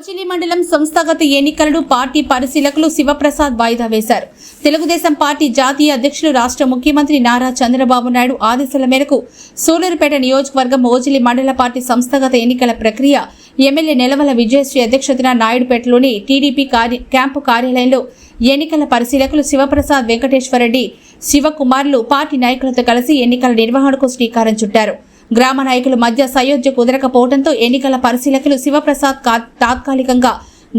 ఓజిలి మండలం సంస్థాగత ఎన్నికలను పార్టీ పరిశీలకులు శివప్రసాద్ వాయిదా వేశారు. తెలుగుదేశం పార్టీ జాతీయ అధ్యక్షులు రాష్ట్ర ముఖ్యమంత్రి నారా చంద్రబాబు నాయుడు ఆదేశాల మేరకు సూలూరుపేట నియోజకవర్గం ఓజిలి మండల పార్టీ సంస్థాగత ఎన్నికల ప్రక్రియ ఎమ్మెల్యే నెలవల విజయశ్రీ అధ్యక్షతన నాయుడుపేటలోని టీడీపీ కార్య క్యాంపు కార్యాలయంలో ఎన్నికల పరిశీలకులు శివప్రసాద్ వెంకటేశ్వరరెడ్డి శివకుమార్లు పార్టీ నాయకులతో కలిసి ఎన్నికల నిర్వహణకు శ్రీకారం చుట్టారు. గ్రామ నాయకుల మధ్య సయోధ్య కుదరకపోవడంతో ఎన్నికల పరిశీలకులు శివప్రసాద్ తాత్కాలికంగా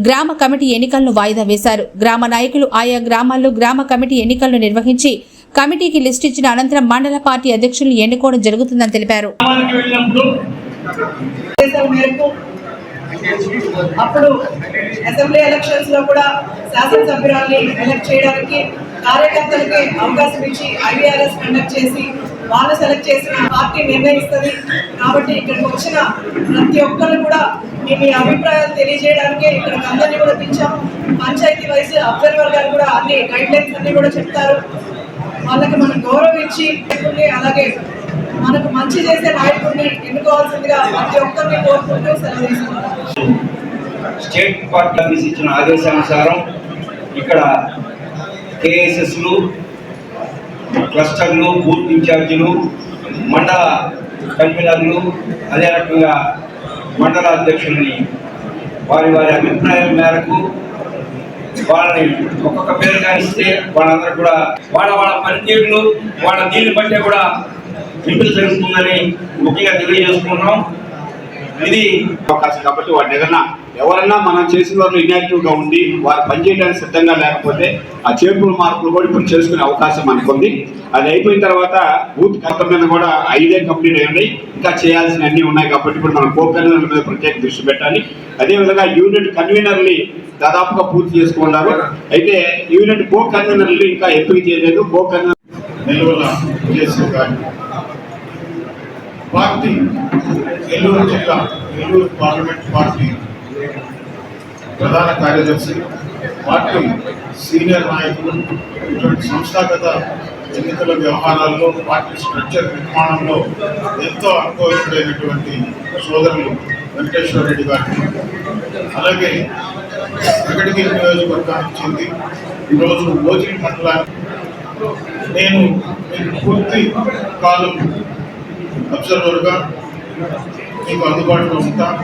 గ్రామ కమిటీ ఎన్నికలను వాయిదా వేశారు. గ్రామ నాయకులు ఆయా గ్రామాల్లో గ్రామ కమిటీ ఎన్నికలను నిర్వహించి కమిటీకి లిస్ట్ ఇచ్చిన అనంతరం మండల పార్టీ అధ్యక్షులను ఎన్నుకోవడం జరుగుతుందని తెలిపారు. అప్పుడు అసెంబ్లీ ఎలక్షన్స్లో కూడా శాసనసభ్యురాల్ని ఎలక్ట్ చేయడానికి కార్యకర్తలకి అవకాశం ఇచ్చి ఐవీఆర్ఎస్ కండక్ట్ చేసి వాళ్ళు సెలెక్ట్ చేసిన పార్టీ నిర్ణయిస్తుంది. కాబట్టి ఇక్కడికి వచ్చిన ప్రతి ఒక్కరు కూడా మీ మీ అభిప్రాయాలు తెలియజేయడానికే ఇక్కడికి అందరినీ కూడా పిలిచాము. పంచాయతీ వైస్ అబ్జర్వర్ గారు కూడా అన్ని గైడ్ లైన్స్ అన్ని కూడా చెప్తారు. వాళ్ళకి మనం గౌరవం ఇచ్చి అలాగే మనకు మంచి చేసే నాయకుడిని ఎన్నుకోవాల్సిందిగా ప్రతి ఒక్కరిని కోరుకుంటూ సెలవు స్టేట్ పార్టీ ఆఫీస్ ఇచ్చిన ఆదేశానుసారం ఇక్కడ కేఎస్ఎస్లు క్లస్టర్లు బూత్ ఇన్ఛార్జీలు మండల కన్వీనర్లు అదే రకంగా మండల అధ్యక్షుల్ని వారి వారి అభిప్రాయం మేరకు వాళ్ళని ఒక్కొక్క పేరుగా ఇస్తే వాళ్ళందరూ కూడా వాళ్ళ వాళ్ళ పనితీరును వాళ్ళ దీన్ని బట్టే కూడా ఎంపిక జరుగుతుందని ముఖ్యంగా తెలియజేసుకుంటున్నాం. ఇది అవకాశం కాబట్టి వాటిని ఏదైనా ఎవరన్నా మనం చేసిన వారు ఇన్యాక్టివ్గా ఉండి వారు పనిచేయడానికి సిద్ధంగా లేకపోతే ఆ చేర్పుల మార్పులు కూడా ఇప్పుడు చేసుకునే అవకాశం మనకుంది. అది అయిపోయిన తర్వాత బూత్ మొత్తం మీద కూడా ఐదే కంప్లీట్ అయ్యి ఇంకా చేయాల్సిన అన్ని ఉన్నాయి కాబట్టి ఇప్పుడు మనం కో కన్వీనర్ల మీద ప్రత్యేక దృష్టి పెట్టాలి. అదేవిధంగా యూనిట్ కన్వీనర్ని దాదాపుగా పూర్తి చేసుకున్నారు అయితే యూనిట్ కో కన్వీనర్లు ఇంకా ఎంపిక చేయలేదు. కో కన్వీనర్ నిల్వల పార్టీ నెల్లూరు జిల్లా నెల్లూరు పార్లమెంట్ పార్టీ ప్రధాన కార్యదర్శి పార్టీ సీనియర్ నాయకులు ఇటువంటి సంస్థాగత ఎన్నికల వ్యవహారాల్లో పార్టీ స్ట్రక్చర్ నిర్మాణంలో ఎంతో అనుభవించడైనటువంటి సోదరులు వెంకటేశ్వర రెడ్డి గారికి అలాగే ప్రకటికి నియోజకవర్గానికి చెంది ఈరోజు ఓజీ మండలానికి నేను పూర్తి కాలం అబ్జర్వర్గా మీకు అందుబాటులో ఉంటాను